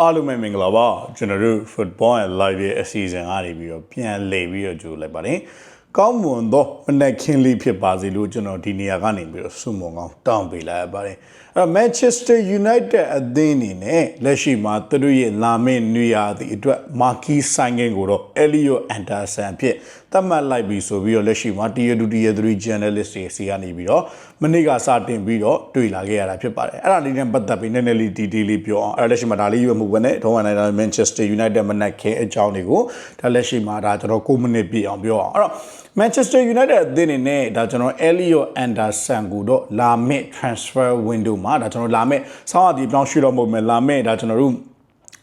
အားလုံးပဲမင်္ဂလာပါကျွန်တော်တို့ football and live ရဲ့အစီအစဉ်ကနေပြီးတော့ပြန်လည်ပြီးတော့ကြိုလိုက်ပါတယ်ကောင်းမွန်သောမနက်ခင်းလေးဖြစ်ပါစေလို့ကျွန်တော်ဒီနေရာကနေပြီးတော့ဆုမွန်ကောင်းတောင်းပေးလိုက်ရပါတယ်အဲ့တော့ Manchester United အသင်းအနေနဲ့လက်ရှိမှာသူတို့ရဲ့လာမယ့်နွေရာသီအတွက် marquee signing ကိုတော့ Elliot Anderson အဖြစ်သတ်မှတ်လိုက်ပြီဆိုပြီးတော့လက်ရှိမှာ Tier 2 Tier 3 journalist တွေစီကနေပြီးတော့မနေ့ကစတင်ပြီးတော့တွေ့လာခဲ့ရတာဖြစ်ပါတယ်အဲ့ဒါလေးနဲ့ပတ်သက်ပြီးနည်းနည်းလေး detail လေးပြောအောင်အဲ့ဒါလက်ရှိမှာဒါလေးရွေးမှုပဲနဲ့ထောင်းနိုင်တာ Manchester United မနက်ခင်းအကြောင်းတွေကိုဒါလက်ရှိမှာဒါကျွန်တော်9မိနစ်ပြည့်အောင်ပြောအောင်အဲ့တော့ Manchester United အသင်းအနေနဲ့ဒါကျွန်တော် Elliot Anderson ကိုတော့လာမယ့် transfer window မှာဒါကျွန်တော်လာမယ့်ဆောင်းအဒီပြောင်းရွှေ့တော့မဟုတ်မယ်လာမယ့်ဒါကျွန်တော်တို့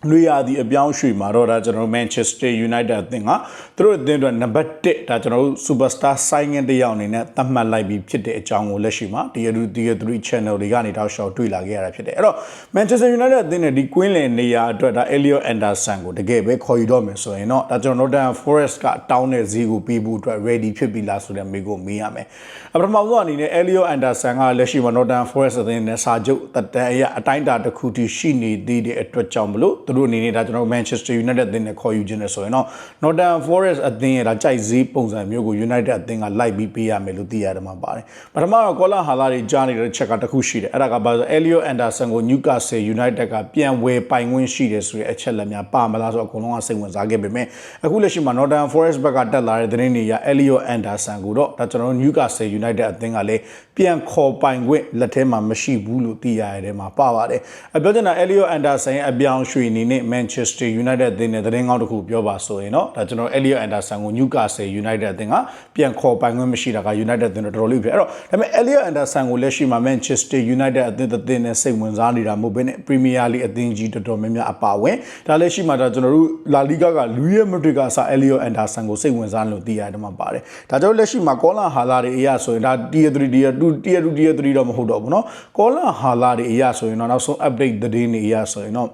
နွေရာသီအပြောင်းရွှေ့မှာတော့ဒါကျွန်တော်တို့ Manchester United အသင်းကသူတို့အသင်းအတွက်နံပါတ်1ဒါကျွန်တော်တို့ Superstar signing တစ်ယောက်အနေနဲ့သတ်မှတ်လိုက်ပြီးဖြစ်တဲ့အကြောင်းကိုလက်ရှိမှာ Tier 2 Tier 3 channel တွေကနေတောက်လျှောက်တွေ့လာခဲ့ရတာဖြစ်တယ်အဲ့တော့ Manchester United အသင်းနဲ့ဒီ Queen လင်နေရာအတွက်ဒါ Elliot Anderson ကိုတကယ်ပဲခေါ်ယူတော့မယ်ဆိုရင်တော့ဒါကျွန်တော် Nottingham Forest ကတောင်းတဲ့ဈေးကိုပေးဖို့အတွက် ready ဖြစ်ပြီလားဆိုတဲ့မေးကိုမေးရမယ်အပထမဆုံးအနေနဲ့ Elliot Anderson ကလက်ရှိမှာ Nottingham Forest အသင်းနဲ့စာချုပ်တတန်အရအတိုင်းအတာတစ်ခုထိရှိနေသေးတဲ့အတွက်ကြောင့်မလို့သူတို့အနေနဲ့ဒါကျွန်တော် Manchester United အသင်းနဲ့ခေါ်ယူခြင်းနဲ့ဆိုရင်တော့ Nottingham Forest အသင်းရဲ့ဒါကြိုက်ဈေးပုံစံမျိုးကို United အသင်းကလိုက်ပြီးပေးရမယ်လို့သိရတယ်မှာပါတယ်ပထမတော့ Kola Hala တွေကြားနေတဲ့ချက်ကတစ်ခုရှိတယ်အဲ့ဒါကဘာလဲ Elliot Anderson ကို Newcastle United ကပြန်ဝယ်ပိုင်ခွင့်ရှိတယ်ဆိုတဲ့အချက်လက်များပါမလားဆိုတော့အကုန်လုံးကစိတ်ဝင်စားခဲ့ပေမဲ့အခုလက်ရှိမှာ Nottingham Forest ဘက်ကတက်လာတဲ့သတင်းတွေအရ Elliot Anderson ကိုတော့ဒါကျွန်တော်တို့ Newcastle United အသင်းကလည်းပြန်ခေါ်ပိုင်ခွင့်လက်ထဲမှာမရှိဘူးလို့သိရတဲ့မှာပါပါတယ်အပြောချင်တာ Elliot Anderson ရဲ့အပြောင်းရွှေ့အနေနဲ့ Manchester United အသင်းနဲ့သတင်းကောင်းတစ်ခုပြောပါဆိုရင်တော့ဒါကျွန်တော် Elliot Anderson ကို Newcastle United အသင်းကပြန်ခေါ်ပိုင်ခွင့်မရှိတာက United အသင်းတော့တော်တော်လေးဖြစ်အဲ့တော့ဒါပေမဲ့ Elliot Anderson ကိုလက်ရှိမှာ Manchester United အသင်းအသင်းနဲ့စိတ်ဝင်စားနေတာမဟုတ်ဘဲနဲ့ Premier League အသင်းကြီးတော်တော်များများအပါဝင်ဒါလက်ရှိမှာဒါကျွန်တော်တို့ La Liga က Luis Madrid ကစ Elliot Anderson ကိုစိတ်ဝင်စားလို့သိရတယ်မှာပါတယ်ဒါကြောင့်လက်ရှိမှာ Colin Hala တွေအရာဆိုရင်ဒါ Tier 3 Tier 2 Tier 2 Tier 3တော့မဟုတ်တော့ဘူးเนาะ Colin Hala တွေအရာဆိုရင်တော့နောက်ဆုံး update သတင်းတွေအရာဆိုရင်တော့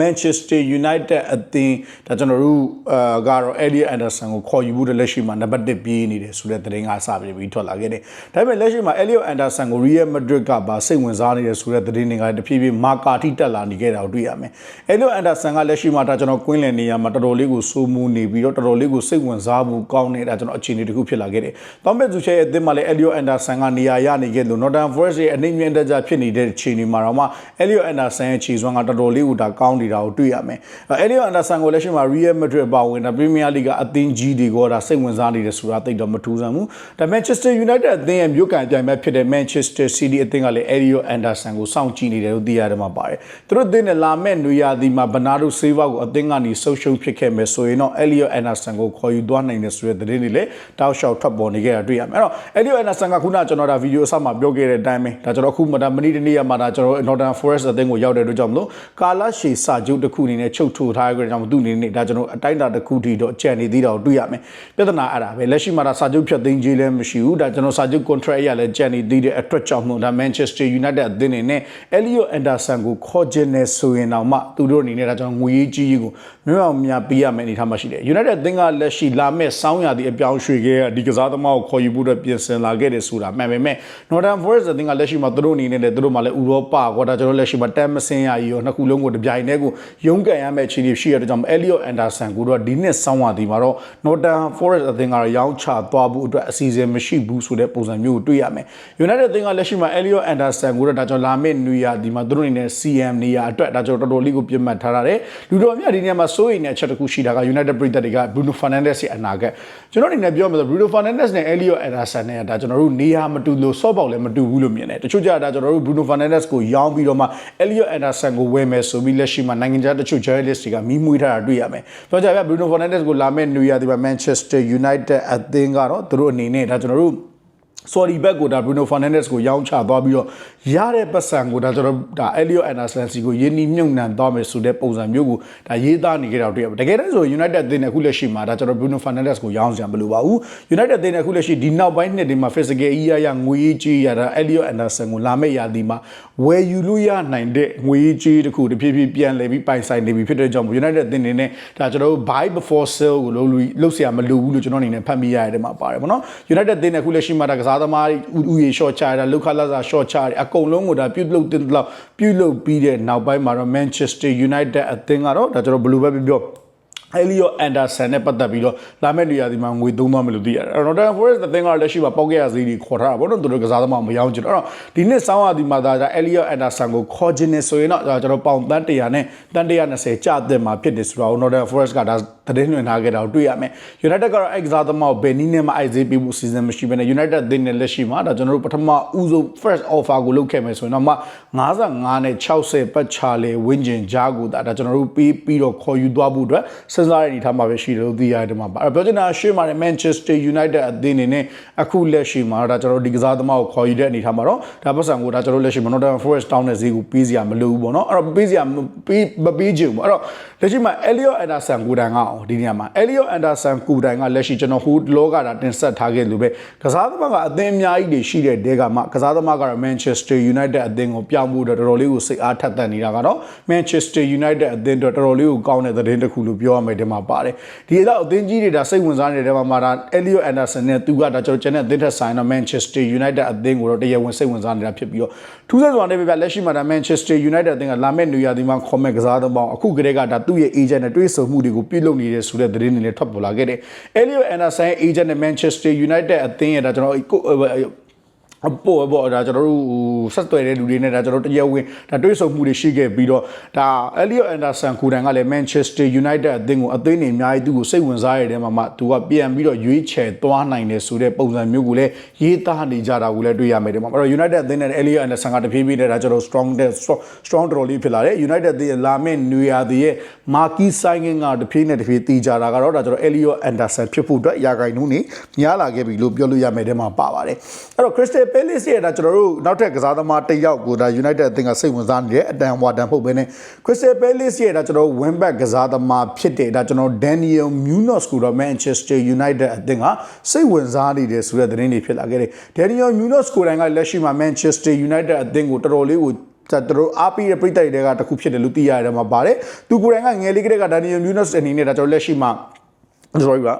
Manchester United အသင်းဒါကျွန်တော်တို့အာကတော့ Elliot Anderson ကိုခေါ်ယူဖို့လက်ရှိမှာနံပါတ်1ပြေးနေတယ်ဆိုတဲ့သတင်းကစပြီးထွက်လာခဲ့တယ်။ဒါပေမဲ့လက်ရှိမှာ Elliot Anderson ကို Real Madrid ကပါစိတ်ဝင်စားနေတယ်ဆိုတဲ့သတင်းတွေကတဖြည်းဖြည်းမာကာထိတက်လာနေခဲ့တာကိုတွေ့ရမယ်။ Elliot Anderson ကလက်ရှိမှာဒါကျွန်တော်ကွင်းလည်နေရာမှာတော်တော်လေးကိုစိုးမိုးနေပြီးတော့တော်တော်လေးကိုစိတ်ဝင်စားမှုကောင်းနေတာကျွန်တော်အခြေအနေတစ်ခုဖြစ်လာခဲ့တယ်။တောင်းပက်သူချဲရဲ့အသင်းမှာလည်း Elliot Anderson ကနေရာရနေခဲ့လို့ Northern Forest ရဲ့အနေမြင့်တက်ကြဖြစ်နေတဲ့အခြေအနေမှာတော့မှ Elliot Anderson ရဲ့ခြေစွမ်းကတော်တော်လေးကိုဒါကောင်းနေတာကိုတွေ့ရမယ်။အဲ့ဒီအန်ဒါဆန်ကိုလက်ရှိမှာ Real Madrid ပါဝင်တာ Premier League ကအသင်းကြီးတွေကဒါစိတ်ဝင်စားနေတယ်ဆိုတာသိတော့မထူးဆန်းဘူး။ဒါ Manchester United အသင်းရဲ့မြို့ကန်ပြိုင်ပွဲဖြစ်တဲ့ Manchester City အသင်းကလည်း Elliot Anderson ကိုစောင့်ကြည့်နေတယ်လို့သိရတယ်မှာပါတယ်။သူတို့အသင်းနဲ့လာမဲ့နွေရာသီမှာ Bernardo Silva ကိုအသင်းကနေဆုတ်ရှုံးဖြစ်ခဲ့မယ်ဆိုရင်တော့ Elliot Anderson ကိုခေါ်ယူသွားနိုင်တယ်ဆိုတဲ့သတင်းတွေလည်းတောက်လျှောက်ထွက်ပေါ်နေခဲ့တာတွေ့ရမယ်။အဲ့တော့ Elliot Anderson ကခုနကျွန်တော်ဒါဗီဒီယိုအစမှာပြောခဲ့တဲ့အတိုင်းပဲဒါကျွန်တော်ခုမှဒါမနီတနေ့ရမှာဒါကျွန်တော် Northern Forest အသင်းကိုရောက်တဲ့အတွက်ကြောင့်မလို့ကာလာရှေစာချုပ်တစ်ခုအနေနဲ့ချုပ်ထိုးထားရတဲ့ကြောင့်သူ့အနေနဲ့ဒါကျွန်တော်အတိုင်းအတာတစ်ခုထိတော့ကြံနေသေးတာကိုတွေ့ရမယ်ပြဿနာအဲ့ဒါပဲလက်ရှိမှာဒါစာချုပ်ဖြတ်သိမ်းခြင်းလည်းမရှိဘူးဒါကျွန်တော်စာချုပ် contract အရလည်းကြံနေသေးတဲ့အတွက်ကြောင့်မို့ဒါ Manchester United အသင်းအနေနဲ့ Elliot Anderson ကိုခေါ်ခြင်းနဲ့ဆိုရင်တော့မှသူတို့အနေနဲ့ဒါကျွန်တော်ငွေရေးကြီးကြီးကိုမြို့အောင်များပေးရမယ်အနေထားမှာရှိတယ် United အသင်းကလက်ရှိလာမဲ့စောင်းရသည့်အပြောင်းရွှေ့ခဲ့ဒီကစားသမားကိုခေါ်ယူဖို့အတွက်ပြင်ဆင်လာခဲ့တယ်ဆိုတာမှန်ပေမဲ့ Northern Forest အသင်းကလက်ရှိမှာသူတို့အနေနဲ့လည်းသူတို့မှလည်းဥရောပကွာဒါကျွန်တော်လက်ရှိမှာတမ်မစင်ရကြီးရောနှစ်ခုလုံးကိုတပြိုင်တည်းကိုရုန်းကန်ရမယ့်အခြေအနေရှိရတဲ့ကြောင့် Elliot Anderson ကိုတော့ဒီနှစ်ဆောင်းဝါဒီမှာတော့ Northern Forest အသင်းကတော့ရောင်းချသွားဖို့အတွက်အစီအစဉ်မရှိဘူးဆိုတဲ့ပုံစံမျိုးကိုတွေ့ရမယ်။ United အသင်းကလက်ရှိမှာ Elliot Anderson ကိုတော့ဒါကြောင့်လာမယ့်နွေရာဒီမှာသူတို့အနေနဲ့ CM နေရာအတွက်ဒါကြောင့်တော်တော်လေးကိုပြတ်မှတ်ထားရတယ်။လူတော်များဒီနေရာမှာစိုးရိမ်တဲ့အချက်တစ်ခုရှိတာက United ပြည်သက်တွေက Bruno Fernandes ရဲ့အနာဂတ်ကျွန်တော်အနေနဲ့ပြောမယ်ဆို Bruno Fernandes နဲ့ Elliot Anderson နဲ့ဒါကျွန်တော်တို့နေရာမတူလို့စော့ပေါက်လည်းမတူဘူးလို့မြင်တယ်။တချို့ကြတာကျွန်တော်တို့ Bruno Fernandes ကိုရောင်းပြီးတော့မှ Elliot Anderson ကိုဝယ်မယ်ဆိုပြီးလက်ရှိမှာနိုင်ငံခြားတချို့ journalist တွေကမီးမွေးထားတာတွေ့ရမယ်။ပြောကြပြ Bruno Fernandes ကိုလာမဲ့နွေရာဒီမှာ Manchester United အသင်းကတော့သူတို့အနေနဲ့ဒါကျွန်တော်တို့ ဆော်ဒီဘက်ကိုဒါ Bruno Fernandes ကိုရောင်းချသွားပြီးတော့ရတဲ့ပတ်စံကိုဒါကျွန်တော်ဒါ Elliot Anderson စီကိုယင်းနီမြုံနှံသွားမယ်ဆိုတဲ့ပုံစံမျိုးကိုဒါရေးသားနေကြတာတွေ့ရပါတယ်။တကယ်တမ်းဆို United အသင်းနဲ့ခုလက်ရှိမှာဒါကျွန်တော် Bruno Fernandes ကိုရောင်းစရာမလိုပါဘူး။ United အသင်းနဲ့ခုလက်ရှိဒီနောက်ပိုင်းနှစ်တွေမှာ physical အီးရရငွေကြီးရတာ Elliot Anderson ကိုလာမဲ့ရာသီမှာဝယ်ယူလို့ရနိုင်တဲ့ငွေကြီးတစ်ခုတစ်ဖြည်းဖြည်းပြန်လည်ပြီးပိုင်ဆိုင်နေပြီဖြစ်တဲ့ကြောင့် United အသင်းနေနဲ့ဒါကျွန်တော်တို့ buy before sale ကိုလုပ်လို့လုပ်စရာမလိုဘူးလို့ကျွန်တော်အနေနဲ့ဖတ်မိရတယ်မှာပါတယ်ပေါ့နော်။ United အသင်းနဲ့ခုလက်ရှိမှာဒါကစားစားသမားဥဥရေ short ချရတာလောက်ခလာစာ short ချရတယ်အကုန်လုံးကိုဒါပြုတ်လုတ်တင်တော့ပြုတ်လုတ်ပြီးတဲ့နောက်ပိုင်းမှာတော့ Manchester United အသင်းကတော့ဒါကျွန်တော်ဘယ်လိုပဲပြောပြောအဲလီယိုအန်ဒါဆန်နဲ့ပတ်သက်ပြီးတော့လာမယ့်နေရာဒီမှာငွေသုံးသွားမယ်လို့သိရတယ်။နော်တန်ဖော်ရက်အသင်းကလက်ရှိမှာပေါက်ခဲ့ရစီးဒီခေါ်ထားတာပေါ့နော်သူတို့ကစားသမားမရောင်းချင်တော့ဒီနှစ်ဆောင်းရဒီမှာဒါအဲလီယိုအန်ဒါဆန်ကိုခေါ်ခြင်းနဲ့ဆိုရင်တော့ကျွန်တော်ပေါင်တန်း100နဲ့တန်း120ကျတဲ့မှာဖြစ်တယ်ဆိုတော့နော်တန်ဖော်ရက်ကဒါ သတင်းလွှင့်ထားခဲ့တာကိုတွေ့ရမယ်။ United ကတော့အဲကစားသမားကိုဘယ်နည်းနဲ့မှအိုက်ဈေးပေးဖို့စီစဉ်မရှိဘဲနဲ့ United အသင်းနဲ့လက်ရှိမှာဒါကျွန်တော်တို့ပထမဦးဆုံး first offer ကိုလုပ်ခဲ့မယ်ဆိုရင်တော့မှ55နဲ့60ပတ်ချာလေဝင်းကျင်ကြားကိုဒါကျွန်တော်တို့ပေးပြီးတော့ခေါ်ယူသွားဖို့အတွက်စဉ်းစားရတဲ့အနေထားမှာပဲရှိတယ်လို့သိရတယ်ဒီမှာပါအဲ့တော့ပြောချင်တာရှေ့မှာလည်း Manchester United အသင်းအနေနဲ့အခုလက်ရှိမှာဒါကျွန်တော်တို့ဒီကစားသမားကိုခေါ်ယူတဲ့အနေထားမှာတော့ဒါပတ်စံကိုဒါကျွန်တော်တို့လက်ရှိမှာ Nottingham Forest Town နဲ့ဈေးကိုပေးစရာမလိုဘူးပေါ့နော်အဲ့တော့ပေးစရာမပေးမပေးချင်ဘူးပေါ့အဲ့တော့လက်ရှိမှာ Elliot Anderson ကိုတိုင်ကအောင်ဒီနေရာမှာ Elliot Anderson ကိုတိုင်ကလက်ရှိကျွန်တော်ဟိုလောကတာတင်ဆက်ထားခဲ့လို့ပဲကစားသမားကအသင်းအများကြီးတွေရှိတဲ့တဲကမှကစားသမားကတော့ Manchester United အသင်းကိုပြောင်းဖို့တော်တော်လေးကိုစိတ်အားထက်သန်နေတာကတော့ Manchester United အသင်းတော်တော်တော်လေးကိုကောင်းတဲ့သတင်းတစ်ခုလို့ပြောရမယ်ဒီမှာပါတယ်ဒီတော့အသင်းကြီးတွေဒါစိတ်ဝင်စားနေတဲ့မှာဒါ Elliot Anderson နဲ့သူကဒါကျွန်တော်ကျန်တဲ့အသင်းထက်ဆိုင်တော့ Manchester United အသင်းကိုတော့တရားဝင်စိတ်ဝင်စားနေတာဖြစ်ပြီးတော့ထူးဆန်းစွာနဲ့ပြပြလက်ရှိမှာဒါ Manchester United အသင်းကလာမယ့်နေရာဒီမှာခေါ်မဲ့ကစားသမားအခုကတည်းကဒါသူ့ရဲ့ agent နဲ့တွေ့ဆုံမှုတွေကိုပြုလုပ်နေတဲ့ဆိုတဲ့သတင်းတွေလည်းထွက်ပေါ်လာခဲ့တယ် Elliot Anderson ရဲ့ agent နဲ့ Manchester United အသင်းရဲ့ဒါကျွန်တော်အ ပေါ်ပေါ်ဒါကျွန်တော်တို့ဆက်သွယ်တဲ့လူတွေနဲ့ဒါကျွန်တော်တရားဝင်ဒါတွေးဆုံမှုတွေရှိခဲ့ပြီးတော့ဒါ Elliot Anderson ကိုတိုင်ကလည်း Manchester United အသင်းကိုအသင်းနေအများကြီးသူ့ကိုစိတ်ဝင်စားရတဲ့မှာမှသူကပြန်ပြီးတော့ရွေးချယ်သွားနိုင်တယ်ဆိုတဲ့ပုံစံမျိုးကိုလည်းရေးသားနေကြတာကိုလည်းတွေ့ရမယ်ဒီမှာအဲ့တော့ United အသင်းနဲ့ Elliot Anderson ကတဖြည်းဖြည်းနဲ့ဒါကျွန်တော် strong strong တော်လေးဖြစ်လာတယ် United အသင်းလာမယ့်နွေရာသီရဲ့ marquee signing ကတဖြည်းနဲ့တဖြည်းတည်ကြတာကတော့ဒါကျွန်တော် Elliot Anderson ဖြစ်ဖို့အတွက်ရာဂိုင်နှုန်းနေများလာခဲ့ပြီလို့ပြောလို့ရမယ်ဒီမှာပါပါတယ်အဲ့တော့ Crystal Palace ရဲ့ဒါကျွန်တော်တို့နောက်ထပ်ကစားသမားတစ်ယောက်ကိုဒါ United အသင်းကစိတ်ဝင်စားနေတယ်အတန်ဝါတန်ဖို့ပဲနဲ့ Crystal Palace ရဲ့ဒါကျွန်တော်တို့ win back ကစားသမားဖြစ်တဲ့ဒါကျွန်တော် Daniel Munoz ကိုတော့ Manchester United အသင်းကစိတ်ဝင်စားနေတယ်ဆိုတဲ့သတင်းတွေဖြစ်လာခဲ့တယ် Daniel Munoz ကိုယ်တိုင်ကလက်ရှိမှာ Manchester United အသင်းကိုတော်တော်လေးကိုဒါသူတို့အားပေးတဲ့ပြည်တိုက်တွေကတခုဖြစ်တယ်လို့သိရတယ်မှာပါတယ်သူကိုယ်တိုင်ကငယ်လေးကတည်းက Daniel Munoz အနေနဲ့ဒါကျွန်တော်လက်ရှိမှာ sorry ပါ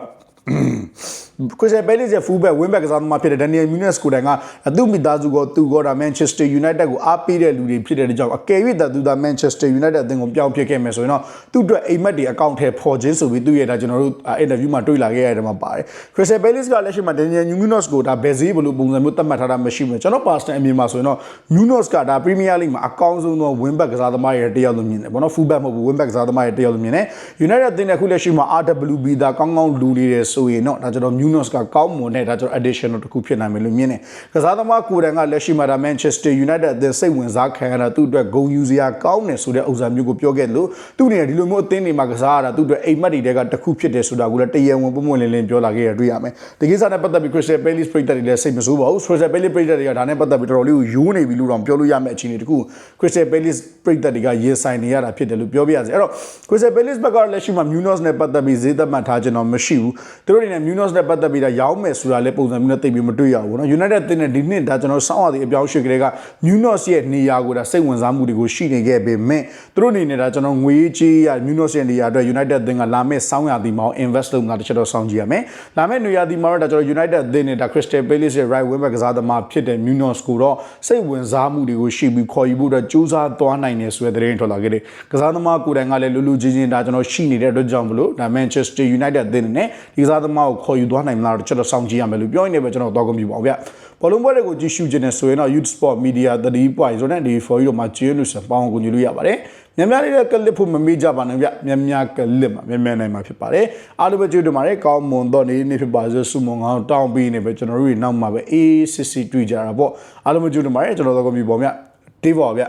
ခရစ်စတယ်ပဲလစ်ရဲ့ fullback wingback ကစားသမားဖြစ်တဲ့ Daniel Munoz ကိုတိုင်ကသူ့မိသားစုကသူကဒါ Manchester United ကိုအားပေးတဲ့လူတွေဖြစ်တဲ့ကြောင့်အကယ်၍သူဒါ Manchester United အသင်းကိုပြောင်းဖြစ်ခဲ့မယ်ဆိုရင်တော့သူ့အတွက်အိမ်မက်တွေအကောင့်ထဲပေါ်ခြင်းဆိုပြီးသူ့ရဲ့ဒါကျွန်တော်တို့ interview မှာတွေ့လာခဲ့ရတယ်မှာပါတယ်ခရစ်စတယ်ပဲလစ်ကလက်ရှိမှာ Daniel Munoz ကိုဒါဘယ်ဈေးဘလို့ပုံစံမျိုးသတ်မှတ်ထားတာမရှိဘူးကျွန်တော် personal အမြင်မှာဆိုရင်တော့ Munoz ကဒါ Premier League မှာအကောင်းဆုံးသော wingback ကစားသမားရဲ့တယောက်လို့မြင်တယ်ဘောနော် fullback မဟုတ်ဘူး wingback ကစားသမားရဲ့တယောက်လို့မြင်တယ် United အသင်းနဲ့အခုလက်ရှိမှာ RWB ဒါကောင်းကောင်းလူနေတယ်ဆိုရင်တော့ဒါကျွန်တော် Munoz ကကောင်းမွန်တဲ့ဒါကျွန်တော် additional တစ်ခုဖြစ်နိုင်မယ်လို့မြင်တယ်ကစားသမားကိုယ်တိုင်ကလက်ရှိမှာဒါ Manchester United အသင်းစိတ်ဝင်စားခံရတာသူ့အတွက်ဂုဏ်ယူစရာကောင်းတယ်ဆိုတဲ့ဥစ္စာမျိုးကိုပြောခဲ့လို့သူ့အနေနဲ့ဒီလိုမျိုးအသင်းတွေမှာကစားရတာသူ့အတွက်အိမ်မက်တွေကတစ်ခုဖြစ်တယ်ဆိုတာကိုလည်းတရားဝင်ပုံမှန်လင်းလင်းပြောလာခဲ့ရတွေ့ရမယ်ဒီကိစ္စနဲ့ပတ်သက်ပြီး Crystal Palace ပြည်သက်တွေလည်းစိတ်မဆိုးပါဘူး Crystal Palace ပြည်သက်တွေကဒါနဲ့ပတ်သက်ပြီးတော်တော်လေးကိုယိုးနေပြီလို့တော့ပြောလို့ရမယ့်အခြေအနေတခု Crystal Palace ပြည်သက်တွေကရင်ဆိုင်နေရတာဖြစ်တယ်လို့ပြောပြရစီအဲ့တော့ Crystal Palace ဘက်ကလက်ရှိမှာ Munoz နဲ့ပတ်သက်ပြီးဈေးသက်မှတ်ထားခြင်းတော့မရှိဘူးသူတို့အနေနဲ့ Munoz နဲ့ပတသက်ပြီးဒါရောင်းမယ်ဆိုတာလည်းပုံစံမျိုးနဲ့သိပြီးမတွေ့ရဘူးเนาะ United တင်တဲ့ဒီနှစ်ဒါကျွန်တော်စောင့်ရတဲ့အပြောင်းရွှေ့ကလေးက Munoz ရဲ့နေရာကိုဒါစိတ်ဝင်စားမှုတွေကိုရှိနေခဲ့ပေမဲ့သူတို့အနေနဲ့ဒါကျွန်တော်ငွေကြီးရ Munoz ရဲ့နေရာအတွက် United တင်ကလာမဲ့စောင့်ရသည်မှာ invest လုပ်တာတစ်ချက်တော့စောင့်ကြည့်ရမယ်လာမဲ့နေရာသည်မှာတော့ဒါကျွန်တော် United တင်နဲ့ဒါ Crystal Palace ရဲ့ right wing back ကစားသမားဖြစ်တဲ့ Munoz ကိုတော့စိတ်ဝင်စားမှုတွေကိုရှိပြီးခေါ်ယူဖို့အတွက်ကြိုးစားသွားနိုင်တယ်ဆိုတဲ့သတင်းထွက်လာခဲ့တယ်ကစားသမားကိုယ်တိုင်ကလည်းလူလူချင်းချင်းဒါကျွန်တော်ရှိနေတဲ့အတွက်ကြောင့်မလို့ဒါ Manchester United တင်နဲ့ဒီကစားသမားကိုခေါ်ယူသွား နိုင်မလားတော့ချက်တော့စောင့်ကြည့်ရမယ်လို့ပြောနေပဲကျွန်တော်တော့ကွန်ပျူတာပါဗျဘောလုံးပွဲတွေကိုကြည့်ရှုခြင်းနဲ့ဆိုရင်တော့ Youth Sport Media 3 point ဆိုတဲ့ဒီ for you မှာကျေးလို့ဆိုပေါင်းကိုညွှန်လို့ရပါတယ်မြန်များလေးတဲ့ကလစ်ဖို့မမေ့ကြပါနဲ့ဗျမြန်များကလစ်မှာမြန်မြန်နိုင်မှာဖြစ်ပါတယ်အားလုံးပဲကျေးဇူးပါတယ်ကောင်းမွန်တော့နေနေဖြစ်ပါစေဆုမွန်ကောင်းတောင်းပြီးနေပဲကျွန်တော်တို့နောက်မှာပဲအေးစစ်စစ်တွေ့ကြတာပေါ့အားလုံးပဲကျေးဇူးပါတယ်ကျွန်တော်တို့ကွန်ပျူတာပေါ့ဗျတေးပါဗျ